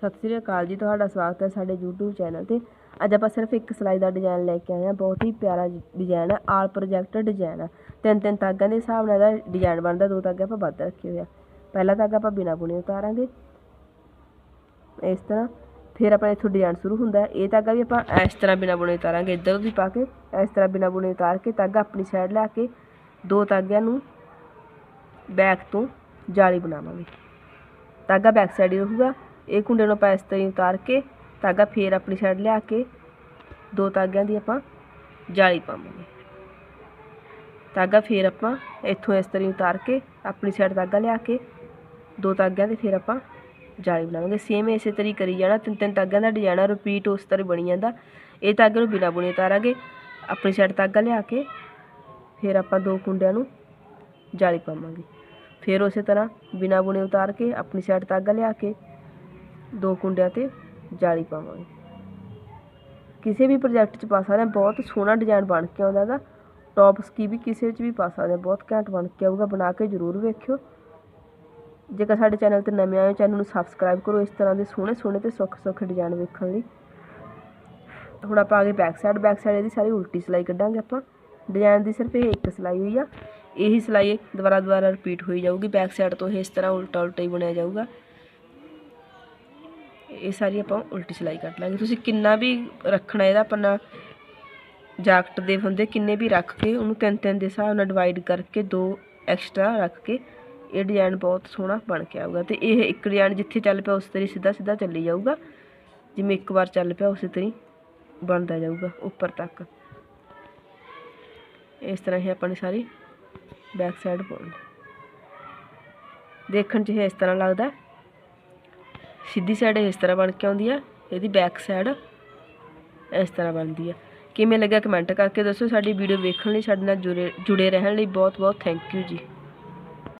ਸਤਿ ਸ੍ਰੀ ਅਕਾਲ ਜੀ, ਤੁਹਾਡਾ ਸਵਾਗਤ ਹੈ ਸਾਡੇ YouTube ਚੈਨਲ ਤੇ। ਅੱਜ ਆਪਾਂ ਸਿਰਫ ਇੱਕ ਸਿਲਾਈ ਦਾ ਡਿਜ਼ਾਈਨ ਲੈ ਕੇ ਆਏ ਹਾਂ। ਬਹੁਤ ਹੀ ਪਿਆਰਾ ਡਿਜ਼ਾਈਨ ਹੈ ਆਲ ਪ੍ਰੋਜੈਕਟ ਡਿਜ਼ਾਈਨ ਹੈ। ਤਿੰਨ ਤਿੰਨ ਤਾਗਾਂ ਦੇ ਹਿਸਾਬ ਨਾਲ ਇਹਦਾ ਡਿਜ਼ਾਈਨ ਬਣਦਾ, ਦੋ ਤਾਗੇ ਆਪਾਂ ਵੱਧ ਰੱਖੇ ਹੋਏ ਆ। ਪਹਿਲਾ ਤਾਗਾ ਆਪਾਂ ਬਿਨਾ ਬੁਣੇ ਉਤਾਰਾਂਗੇ। ਇਸ ਤਰ੍ਹਾਂ। ਫਿਰ ਆਪਣਾ ਇੱਥੋਂ ਡਿਜ਼ਾਈਨ ਸ਼ੁਰੂ ਹੁੰਦਾ ਇਹ ਤਾਗਾ ਵੀ ਆਪਾਂ ਇਸ ਤਰ੍ਹਾਂ ਬਿਨਾ ਬੁਣੇ ਉਤਾਰਾਂਗੇ। ਇੱਧਰ ਦੀ ਪਾ ਕੇ, ਇਸ ਤਰ੍ਹਾਂ ਬਿਨਾ ਬੁਣੇ ਉਤਾਰ ਕੇ ਤਾਗਾ ਆਪਣੀ ਸਾਈਡ ਲੈ ਕੇ ਦੋ ਤਾਗਿਆਂ ਨੂੰ ਬੈਕ ਤੋਂ ਜਾਲੀ ਬਣਾਵਾਂਗੇ। ਤਾਗਾ ਬੈਕ ਸਾਈਡ ਹੀ ਰਹੂਗਾ। ਇਹ ਕੁੰਡੇ ਨੂੰ ਆਪਾਂ ਇਸ ਤਰ੍ਹਾਂ ਹੀ ਉਤਾਰ ਕੇ ਤਾਗਾ ਫੇਰ ਆਪਣੀ ਸਾਈਡ ਲਿਆ ਕੇ ਦੋ ਧਾਗਿਆਂ ਦੀ ਆਪਾਂ ਜਾਲੀ ਪਾਵਾਂਗੇ। ਤਾਗਾ ਫੇਰ ਆਪਾਂ ਇੱਥੋਂ ਇਸ ਤਰ੍ਹਾਂ ਹੀ ਉਤਾਰ ਕੇ ਆਪਣੀ ਸਾਈਡ ਧਾਗਾ ਲਿਆ ਕੇ ਦੋ ਤਾਗਿਆਂ ਦੇ ਫੇਰ ਆਪਾਂ ਜਾਲੀ ਬਣਾਵਾਂਗੇ। ਸੇਮ ਇਸੇ ਤਰੀ ਕਰੀ ਜਾਣਾ, ਤਿੰਨ ਤਿੰਨ ਤਾਗਿਆਂ ਦਾ ਡਿਜ਼ਾਈਨ ਆ ਰਿਪੀਟ ਉਸ ਤਰ੍ਹਾਂ ਬਣੀ ਜਾਂਦਾ। ਇਹ ਤਾਗੇ ਨੂੰ ਬਿਨਾ ਬੁਣੇ ਉਤਾਰਾਂਗੇ, ਆਪਣੀ ਸਾਈਡ ਧਾਗਾ ਲਿਆ ਕੇ ਫਿਰ ਆਪਾਂ ਦੋ ਕੁੰਡਿਆਂ ਨੂੰ ਜਾਲੀ ਪਾਵਾਂਗੇ। ਫਿਰ ਉਸੇ ਤਰ੍ਹਾਂ ਬਿਨਾ ਬੁਣੇ ਉਤਾਰ ਕੇ ਆਪਣੀ ਸਾਈਡ ਧਾਗਾ ਲਿਆ ਕੇ ਦੋ ਕੁੰਡਿਆਂ ਤੇ ਜਾਲੀ ਪਾਵਾਂਗੇ। ਕਿਸੇ ਵੀ ਪ੍ਰੋਜੈਕਟ 'ਚ ਪਾ ਸਕਦੇ ਹਾਂ ਬਹੁਤ ਸੋਹਣਾ ਡਿਜ਼ਾਈਨ ਬਣ ਕੇ ਆਉਂਦਾ ਗਾ ਟੌਪਸ ਕੀ ਵੀ ਕਿਸੇ 'ਚ ਵੀ ਪਾ ਸਕਦੇ ਹਾਂ, ਬਹੁਤ ਘੈਂਟ ਬਣ ਕੇ ਆਊਗਾ, ਬਣਾ ਕੇ ਜ਼ਰੂਰ ਵੇਖਿਓ। ਜੇਕਰ ਸਾਡੇ ਚੈਨਲ ਤੇ ਨਵੇਂ ਆਏ ਹੋ ਚੈਨਲ ਨੂੰ ਸਬਸਕ੍ਰਾਈਬ ਕਰੋ, ਇਸ ਤਰ੍ਹਾਂ ਦੇ ਸੋਹਣੇ ਸੋਹਣੇ ਤੇ ਸੁੱਖ ਸੁੱਖ ਡਿਜ਼ਾਈਨ ਵੇਖਣ ਲਈ। ਹੁਣ ਆਪਾਂ ਆ ਗਏ ਬੈਕ ਸਾਈਡ ਬੈਕ ਸਾਈਡ ਇਹਦੀ ਸਾਰੀ ਉਲਟੀ ਸਿਲਾਈ ਕੱਢਾਂਗੇ ਆਪਾਂ। ਡਿਜ਼ਾਈਨ ਦੀ ਸਿਰਫ ਇਹ ਇੱਕ ਸਿਲਾਈ ਹੋਈ ਆ। ਇਹੀ ਸਿਲਾਈ ਦੁਬਾਰਾ ਦੁਬਾਰਾ ਰਿਪੀਟ ਹੋਈ ਜਾਊਗੀ ਬੈਕ ਸਾਈਡ ਤੋਂ ਇਹ ਇਸ ਤਰ੍ਹਾਂ ਉਲਟਾ ਉਲਟਾ ਹੀ ਬਣਿਆ ਜਾਊਗਾ। ਇਹ ਸਾਰੀ ਆਪਾਂ ਉਲਟੀ ਸਿਲਾਈ ਕੱਢ ਲਾਂਗੇ। ਤੁਸੀਂ ਕਿੰਨਾ ਵੀ ਰੱਖਣਾ ਇਹਦਾ ਆਪਣਾ ਜਾਕਟ ਦੇ ਹੁੰਦੇ, ਕਿੰਨੇ ਵੀ ਰੱਖ ਕੇ ਉਹਨੂੰ ਤਿੰਨ ਤਿੰਨ ਦੇ ਹਿਸਾਬ ਨਾਲ ਡਿਵਾਈਡ ਕਰਕੇ ਦੋ ਐਕਸਟਰਾ ਰੱਖ ਕੇ ਇਹ ਡਿਜ਼ਾਈਨ ਬਹੁਤ ਸੋਹਣਾ ਬਣ ਕੇ ਆਊਗਾ ਤੇ ਇਹ ਇੱਕ ਡਿਜ਼ਾਈਨ ਜਿੱਥੇ ਚੱਲ ਪਿਆ ਉਸ ਤਰੀ ਸਿੱਧਾ ਸਿੱਧਾ ਚੱਲੀ ਜਾਊਗਾ। ਜਿਵੇਂ ਇੱਕ ਵਾਰ ਚੱਲ ਪਿਆ ਉਸੇ ਤਰੀ ਬਣਦਾ ਜਾਊਗਾ ਉੱਪਰ ਤੱਕ। ਇਸ ਤਰ੍ਹਾਂ ਹੀ ਆਪਾਂ ਨੇ ਸਾਰੀ ਬੈਕ ਸਾਈਡ ਪਾਉਣੀ। ਦੇਖਣ 'ਚ ਇਹ ਇਸ ਤਰ੍ਹਾਂ ਲੱਗਦਾ। ਸਿੱਧੀ ਸਾਈਡ ਇਸ ਤਰ੍ਹਾਂ ਬਣ ਕੇ ਆਉਂਦੀ ਆ, ਇਹਦੀ ਬੈਕ ਸਾਈਡ ਇਸ ਤਰ੍ਹਾਂ ਬਣਦੀ ਆ। ਕਿਵੇਂ ਲੱਗਿਆ ਕਮੈਂਟ ਕਰਕੇ ਦੱਸੋ, ਸਾਡੀ ਵੀਡੀਓ ਵੇਖਣ ਲਈ, ਸਾਡੇ ਨਾਲ ਜੁੜੇ ਜੁੜੇ ਰਹਿਣ ਲਈ ਬਹੁਤ ਬਹੁਤ ਥੈਂਕ ਯੂ ਜੀ।